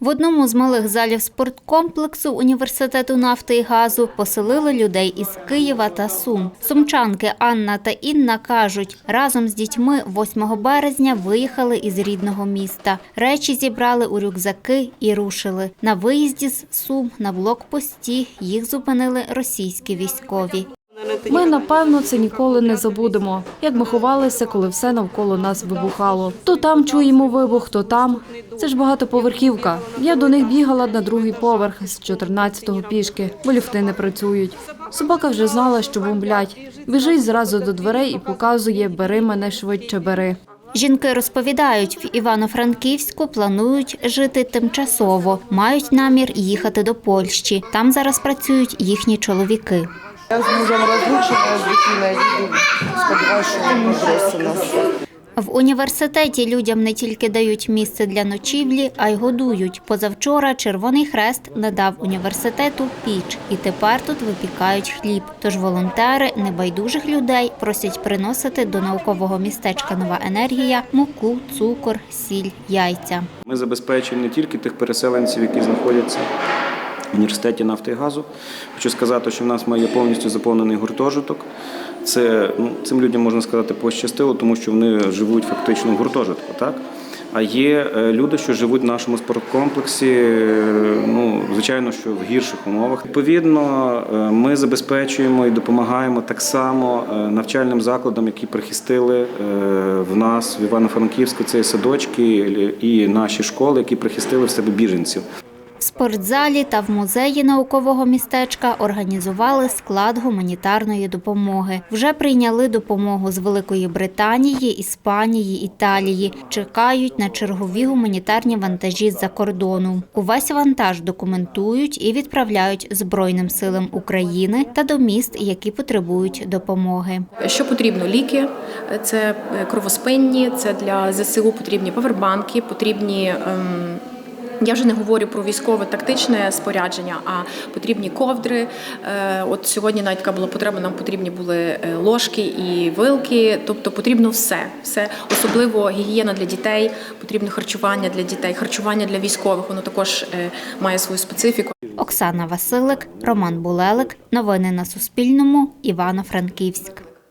В одному з малих залів спорткомплексу університету нафти і газу поселили людей із Києва та Сум. Сумчанки Анна та Інна кажуть, разом з дітьми 8 березня виїхали із рідного міста. Речі зібрали у рюкзаки і рушили. На виїзді з Сум на блокпості їх зупинили російські військові. Ми, напевно, це ніколи не забудемо. Як ми ховалися, коли все навколо нас вибухало. То там чуємо вибух, то там. Це ж багатоповерхівка. Я до них бігала на другий поверх з 14-го пішки, бо ліфти не працюють. Собака вже знала, що бомблять. Біжить зразу до дверей і показує Бери мене швидше бери. Жінки розповідають, в Івано-Франківську планують жити тимчасово, мають намір їхати до Польщі. Там зараз працюють їхні чоловіки. Я з мужем розлучена, з дитиною їду. Сподіваюся, що він не нас. В університеті людям не тільки дають місце для ночівлі, а й годують. Позавчора Червоний Хрест надав університету піч, і тепер тут випікають хліб. Тож волонтери небайдужих людей просять приносити до наукового містечка Нова енергія муку, цукор, сіль, яйця. Ми забезпечуємо не тільки тих переселенців, які знаходяться університеті нафти і газу. Хочу сказати, що в нас має повністю заповнений гуртожиток. Це ну, цим людям можна сказати пощастило, тому що вони живуть фактично в гуртожитку. Так? А є е, люди, що живуть в нашому спорткомплексі, е, ну звичайно, що в гірших умовах. Відповідно, е, ми забезпечуємо і допомагаємо так само навчальним закладам, які прихистили в нас в Івано-Франківську. Це і садочки і наші школи, які прихистили в себе біженців. В спортзалі та в музеї наукового містечка організували склад гуманітарної допомоги. Вже прийняли допомогу з Великої Британії, Іспанії, Італії. Чекають на чергові гуманітарні вантажі з-за кордону. Увесь вантаж документують і відправляють Збройним силам України та до міст, які потребують допомоги. Що потрібно? Ліки, це кровоспинні, це для ЗСУ потрібні павербанки, потрібні. ем, я вже не говорю про військове тактичне спорядження, а потрібні ковдри. Е, От сьогодні навіть така була потреба, нам потрібні були е, ложки і вилки. Тобто потрібно все. все. Особливо гігієна для дітей, потрібне харчування для дітей, харчування для військових. Воно також е, має свою специфіку. Оксана Василик, Роман Булелик. Новини на Суспільному. Івано-Франківськ.